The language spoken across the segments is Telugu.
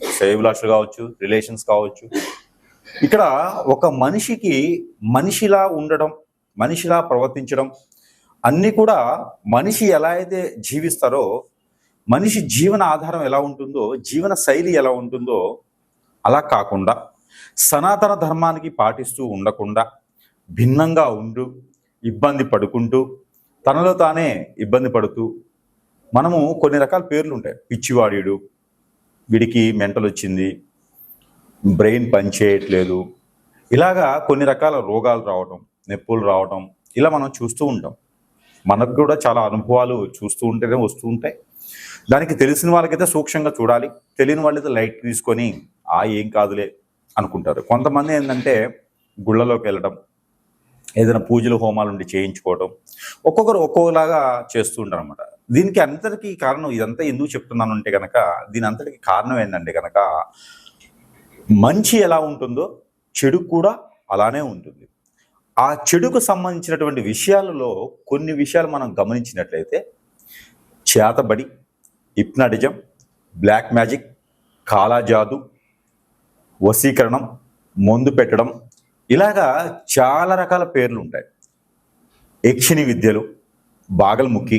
శ్రేయభిలాషులు కావచ్చు రిలేషన్స్ కావచ్చు. ఇక్కడ ఒక మనిషికి మనిషిలా ఉండడం మనిషిలా ప్రవర్తించడం అన్నీ కూడా మనిషి ఎలా అయితే జీవిస్తారో మనిషి జీవన ఆధారం ఎలా ఉంటుందో జీవన శైలి ఎలా ఉంటుందో అలా కాకుండా సనాతన ధర్మానికి పాటిస్తూ ఉండకుండా భిన్నంగా ఉంటూ ఇబ్బంది పడుకుంటూ తనలో తానే ఇబ్బంది పడుతూ మనము కొన్ని రకాల పేర్లు ఉంటాయి పిచ్చివాడీడు వీడికి మెంటల్ వచ్చింది బ్రెయిన్ పనిచేయట్లేదు. ఇలాగా కొన్ని రకాల రోగాలు రావటం నొప్పులు రావటం ఇలా మనం చూస్తూ ఉంటాం. మనకు కూడా చాలా అనుభవాలు చూస్తూ ఉంటేనే వస్తూ ఉంటాయి. దానికి తెలిసిన వాళ్ళకైతే సూక్ష్మంగా చూడాలి. తెలియని వాళ్ళైతే లైట్ తీసుకొని ఆ ఏం కాదులే అనుకుంటారు. కొంతమంది ఏంటంటే గుళ్ళలోకి వెళ్ళడం ఏదైనా పూజలు హోమాలు ఉండి చేయించుకోవడం ఒక్కొక్కరు ఒక్కొక్కలాగా చేస్తూ ఉంటారు అనమాట దీనికి అంతటికీ కారణం ఇదంతా ఎందుకు చెప్తున్నాను అంటే కనుక దీని అంతటికి కారణం ఏంటంటే కనుక మంచి ఎలా ఉంటుందో చెడు కూడా అలానే ఉంటుంది. ఆ చెడుకు సంబంధించినటువంటి విషయాలలో కొన్ని విషయాలు మనం గమనించినట్లయితే చేతబడి హిప్నాటిజం బ్లాక్ మ్యాజిక్ కాలాజాదు వశీకరణం మందు పెట్టడం ఇలాగా చాలా రకాల పేర్లు ఉంటాయి యక్షిణి విద్యలు బాగల్ముఖి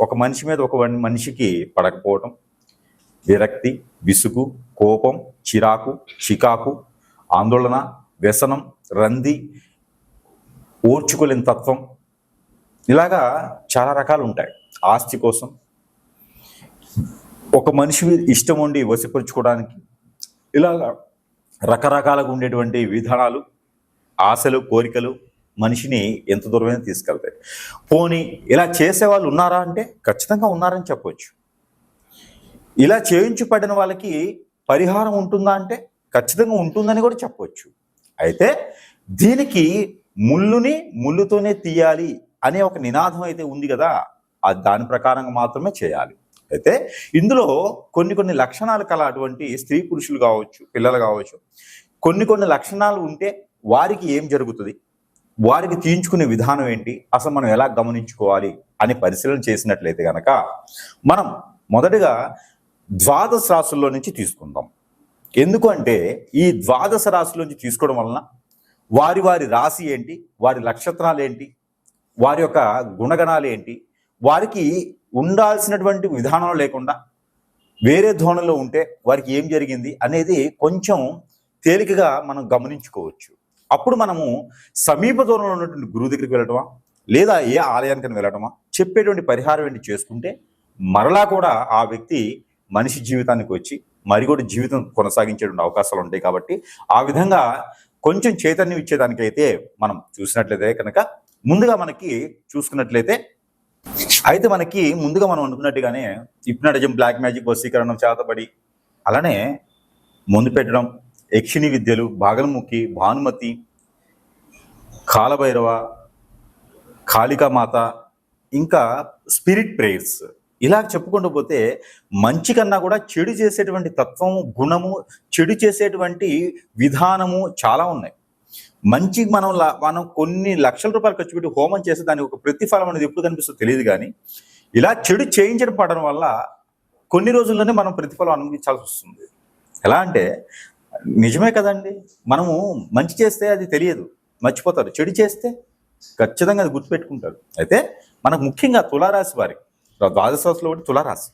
ఒక మనిషి మీద ఒక వన్- మనిషికి పడకపోవటం విరక్తి విసుగు కోపం చిరాకు చికాకు ఆందోళన వ్యసనం రంది ఓర్చుకోలేని తత్వం ఇలాగా చాలా రకాలు ఉంటాయి ఆస్తి కోసం ఒక మనిషి మీద ఇష్టం ఉండి వశపరుచుకోవడానికి ఇలాగా రకరకాలుగా ఉండేటువంటి విధానాలు ఆశలు కోరికలు మనిషిని ఎంత దూరమైనా తీసుకెళ్తాయి. పోనీ ఇలా చేసే వాళ్ళు ఉన్నారా అంటే ఖచ్చితంగా ఉన్నారని చెప్పవచ్చు ఇలా చేయించబడిన వాళ్ళకి పరిహారం ఉంటుందా అంటే ఖచ్చితంగా ఉంటుందని కూడా చెప్పవచ్చు అయితే దీనికి ముళ్ళుని ముళ్ళుతోనే తీయాలి అనే ఒక నినాదం అయితే ఉంది కదా అది దాని ప్రకారంగా మాత్రమే చేయాలి. అయితే ఇందులో కొన్ని కొన్ని లక్షణాలు కల అటువంటి స్త్రీ పురుషులు కావచ్చు పిల్లలు కావచ్చు కొన్ని కొన్ని లక్షణాలు ఉంటే వారికి ఏం జరుగుతుంది? వారికి తీయించుకునే విధానం ఏంటి? అసలు మనం ఎలా గమనించుకోవాలి అని పరిశీలన చేసినట్లయితే కనుక మనం మొదటగా ద్వాదశ రాశుల్లో నుంచి తీసుకుందాం. ఎందుకంటే ఈ ద్వాదశ రాశుల నుంచి తీసుకోవడం వలన వారి వారి రాశి ఏంటి? వారి నక్షత్రాలు ఏంటి? వారి యొక్క గుణగణాలు ఏంటి? వారికి ఉండాల్సినటువంటి విధానం లేకుండా వేరే ధోరణిలో ఉంటే వారికి ఏం జరిగింది అనేది కొంచెం తేలికగా మనం గమనించుకోవచ్చు. అప్పుడు మనము సమీప దూరంలో ఉన్నటువంటి గురువు దగ్గరికి వెళ్ళటమా? లేదా ఏ ఆలయానికి వెళ్ళటమా? చెప్పేటువంటి పరిహారం ఏంటి చేసుకుంటే మరలా కూడా ఆ వ్యక్తి మనిషి జీవితానికి వచ్చి మరి కూడా జీవితం కొనసాగించేటువంటి అవకాశాలు ఉంటాయి కాబట్టి ఆ విధంగా కొంచెం చైతన్యం ఇచ్చేదానికైతే మనం చూసినట్లయితే కనుక ముందుగా మనకి చూసుకున్నట్లయితే అయితే మనకి ముందుగా మనం అనుకున్నట్టుగానే హిప్నాటిజం బ్లాక్ మ్యాజిక్ వశీకరణం చేతబడి అలానే ముందు పెట్టడం యక్షిణి విద్యలు బాగల్ముఖి భానుమతి కాలభైరవ కాళికామాత ఇంకా స్పిరిట్ ప్రేయర్స్. ఇలా చెప్పుకుంటూ పోతే మంచి కన్నా కూడా చెడు చేసేటువంటి తత్వము గుణము చెడు చేసేటువంటి విధానము చాలా ఉన్నాయి. మంచి మనం మనం కొన్ని లక్షల రూపాయలు ఖర్చు పెట్టి హోమం చేస్తే దానికి ఒక ప్రతిఫలం అనేది ఎప్పుడు కనిపిస్తుందో తెలియదు కానీ ఇలా చెడు చేయించడం పడడం వల్ల కొన్ని రోజుల్లోనే మనం ప్రతిఫలం అనుభవించాల్సి వస్తుంది. ఎలా అంటే నిజమే కదండి? మనము మంచి చేస్తే అది తెలియదు మర్చిపోతారు. చెడు చేస్తే ఖచ్చితంగా అది గుర్తుపెట్టుకుంటారు. అయితే మనకు ముఖ్యంగా తులారాశి వారికి ద్వాదశ ఒకటి తులారాశి.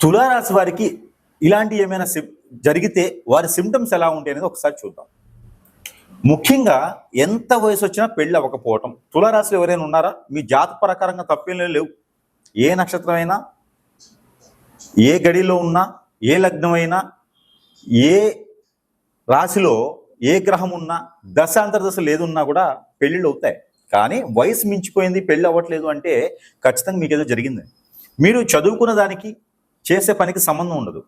తులారాశి వారికి ఇలాంటి ఏమైనా జరిగితే వారి సిమ్టమ్స్ ఎలా ఉంటాయి అనేది ఒకసారి చూద్దాం. ముఖ్యంగా ఎంత వయసు వచ్చినా పెళ్ళి అవ్వకపోవటం. తులారాశిలో ఎవరైనా ఉన్నారా? మీ జాత ప్రకారంగా తప్పేం లేవు. ఏ నక్షత్రం అయినా ఏ గడిలో ఉన్నా ఏ లగ్నం అయినా ఏ రాశిలో ఏ గ్రహం ఉన్నా దశ అంతర్దశ లేదున్నా కూడా పెళ్ళిళ్ళు అవుతాయి. కానీ వయసు మించిపోయింది పెళ్ళి అవ్వట్లేదు అంటే ఖచ్చితంగా మీకు ఏదో జరిగింది. మీరు చదువుకున్న దానికి చేసే పనికి సంబంధం ఉండదు.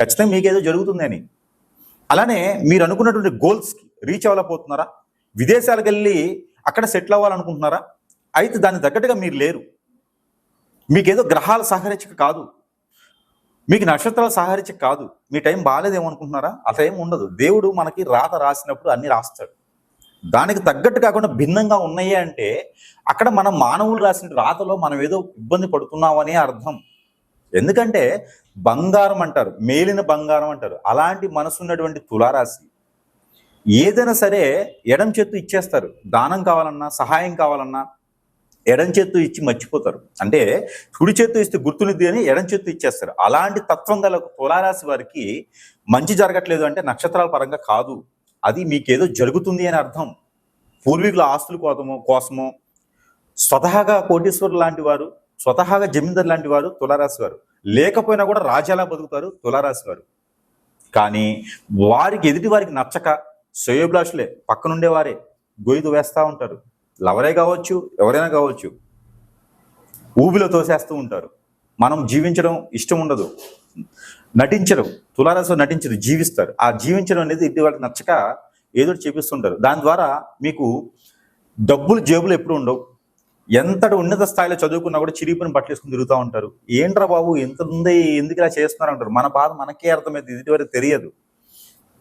ఖచ్చితంగా మీకేదో జరుగుతుందని అలానే మీరు అనుకున్నటువంటి గోల్స్కి రీచ్ అవ్వలేకపోతున్నారా? విదేశాలకు వెళ్ళి అక్కడ సెటిల్ అవ్వాలనుకుంటున్నారా? అయితే దానికి తగ్గట్టుగా మీరు లేరు. మీకేదో గ్రహాలు సహకరించక కాదు. మీకు నక్షత్రాలు సహరించి కాదు. మీ టైం బాగాలేదేమో అనుకుంటున్నారా అట్లా ఉండదు. దేవుడు మనకి రాత రాసినప్పుడు అన్ని రాస్తాడు. దానికి తగ్గట్టు కాకుండా భిన్నంగా ఉన్నాయి అంటే అక్కడ మన మానవులు రాసిన రాతలో మనం ఏదో ఇబ్బంది పడుతున్నామని అర్థం. ఎందుకంటే బంగారం అంటారు మేలిన బంగారం అంటారు. అలాంటి మనసు ఉన్నటువంటి తులారాశి ఏదైనా సరే ఎడం చేత్తు ఇచ్చేస్తారు. దానం కావాలన్నా సహాయం కావాలన్నా ఎడం చేత్తో ఇచ్చి మర్చిపోతారు. అంటే కుడి చేత్తో ఇస్తే గుర్తునిద్ది అని ఎడం చేత్తో ఇచ్చేస్తారు. అలాంటి తత్వం గల తులారాశి వారికి మంచి జరగట్లేదు అంటే నక్షత్రాల పరంగా కాదు. అది మీకేదో జరుగుతుంది అని అర్థం. పూర్వీకుల ఆస్తుల కోసమో కోసమో స్వతహాగా కోటీశ్వరులు లాంటి వారు స్వతహాగా జమీందారు లాంటి వారు తులారాశి వారు. లేకపోయినా కూడా రాజాలా బతుకుతారు తులారాశి వారు. కానీ వారికి ఎదుటి వారికి నచ్చక శ్రేయోభిలాషులే పక్కనుండేవారే గొయ్యదు గొయ్యి వేస్తూ ఉంటారు. లవరే కావచ్చు ఎవరైనా కావచ్చు ఊబిలో తోసేస్తూ ఉంటారు. మనం జీవించడం ఇష్టం ఉండదు. నటించరు. తులారాశి నటించరు జీవిస్తారు. ఆ జీవించడం అనేది ఇటు వాళ్ళకి నచ్చక ఏదో చూపిస్తుంటారు చేపిస్తుంటారు. దాని ద్వారా మీకు డబ్బులు జేబులు ఎప్పుడు ఉండవు. ఎంతటి ఉన్నత స్థాయిలో చదువుకున్నా కూడా చిరిగిపోయిన పట్టేసుకుని తిరుగుతూ ఉంటారు. ఏంట్రా బాబు ఎంత ఉంది ఎందుకు ఇలా చేస్తున్నారు అంటారు. మన బాధ మనకే అర్థమైంది ఇది వరకు తెలియదు.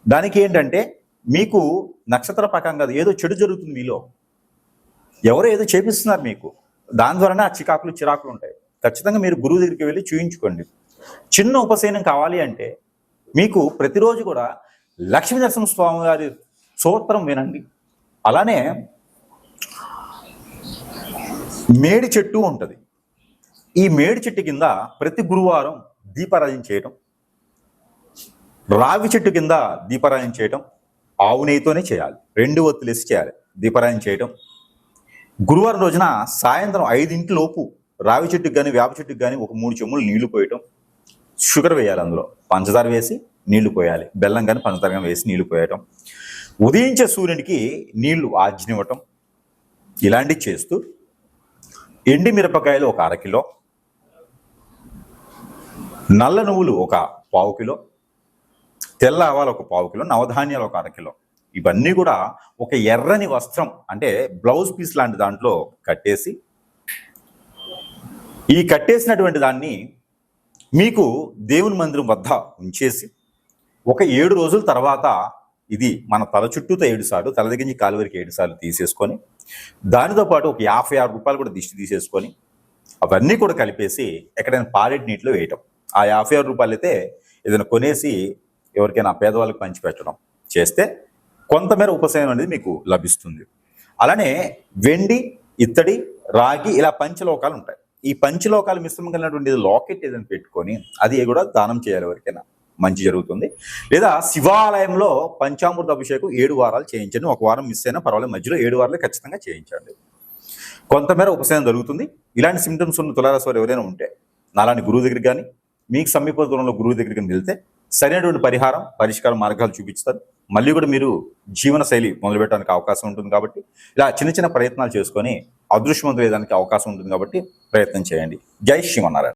దానికి ఏంటంటే మీకు నక్షత్ర పకంగా కాదు ఏదో చెడు జరుగుతుంది మీలో. ఎవరో ఏదో చేపిస్తున్నారు మీకు. దాని ద్వారానే ఆ చికాకులు చిరాకులు ఉంటాయి. ఖచ్చితంగా మీరు గురువు దగ్గరికి వెళ్ళి చూయించుకోండి. చిన్న ఉపశయనం కావాలి అంటే మీకు ప్రతిరోజు కూడా లక్ష్మీ నరసింహ స్వామి గారి సూత్రం వినండి. అలానే మేడి చెట్టు ఉంటుంది. ఈ మేడి చెట్టు కింద ప్రతి గురువారం దీపారాధన చేయటం రావి చెట్టు కింద దీపారాధన చేయటం ఆవు నెయ్యితోనే చేయాలి. రెండు ఒత్తులేసి చేయాలి. దీపారాధన చేయటం గురువారం రోజున సాయంత్రం ఐదింటి లోపు రావి చెట్టుకు కానీ వేప చెట్టుకు కానీ ఒక మూడు చెమ్ములు నీళ్ళు పోయటం. షుగర్ వేయాలి అందులో. పంచదార వేసి నీళ్ళు పోయాలి. బెల్లం కానీ పంచదార కానీ వేసి నీళ్ళు పోయటం. ఉదయించే సూర్యునికి నీళ్ళు ఆజ్ఞివ్వటం ఇలాంటివి చేస్తూ ఎండి మిరపకాయలు ఒక అరకిలో నల్ల నువ్వులు ఒక పావు కిలో. తెల్ల ఆవాలు ఒక పావు కిలో. నవధాన్యాలు ఒక అరకిలో ఇవన్నీ కూడా ఒక ఎర్రని వస్త్రం అంటే బ్లౌజ్ పీస్ లాంటి దాంట్లో కట్టేసి ఈ కట్టేసినటువంటి దాన్ని మీకు దేవుని మందిరం వద్ద ఉంచేసి ఒక ఏడు రోజుల తర్వాత ఇది మన తల చుట్టూతో ఏడుసార్లు తల దగ్గర నుంచి కాలువరికి ఏడుసార్లు ఏడు సార్లు తీసేసుకొని దానితో పాటు ఒక యాభై ఆరు రూపాయలు కూడా దిష్టి తీసేసుకొని అవన్నీ కూడా కలిపేసి ఎక్కడైనా పారెట్ నీటిలో వేయటం. ఆ యాభై ఆరు రూపాయలు అయితే ఏదైనా కొనేసి ఎవరికైనా పేదవాళ్ళకి పంచిపెట్టడం. చేస్తే కొంతమేర ఉపశమనం అనేది మీకు లభిస్తుంది. అలానే వెండి ఇత్తడి రాగి ఇలా పంచలోకాలు ఉంటాయి. ఈ పంచలోకాలు మిశ్రమం కలిగినటువంటి లాకెట్ ఏదైనా పెట్టుకొని అది కూడా దానం చేయాలి ఎవరికైనా. మంచి జరుగుతుంది. లేదా శివాలయంలో పంచామృత అభిషేకం ఏడు వారాలు చేయించండి. ఒక వారం మిస్ అయినా పర్వాలేదు. మధ్యలో ఏడు వారాలు ఖచ్చితంగా చేయించండి. కొంతమేర ఉపశమనం జరుగుతుంది ఇలాంటి సిమ్టమ్స్ ఉన్న తులారాశి వారు ఎవరైనా ఉంటే నాలాంటి గురువు దగ్గరికి కానీ మీకు సమీప దూరంలో గురువు దగ్గరికి వెళ్తే సరైనటువంటి పరిహారం పరిష్కార మార్గాలు చూపిస్తారు. మళ్ళీ కూడా మీరు జీవన శైలి మొదలుపెట్టడానికి అవకాశం ఉంటుంది కాబట్టి ఇలా చిన్న చిన్న ప్రయత్నాలు చేసుకొని అదృష్టవంతం వేయడానికి అవకాశం ఉంటుంది కాబట్టి ప్రయత్నం చేయండి. జై శ్రీమన్నారాయణ.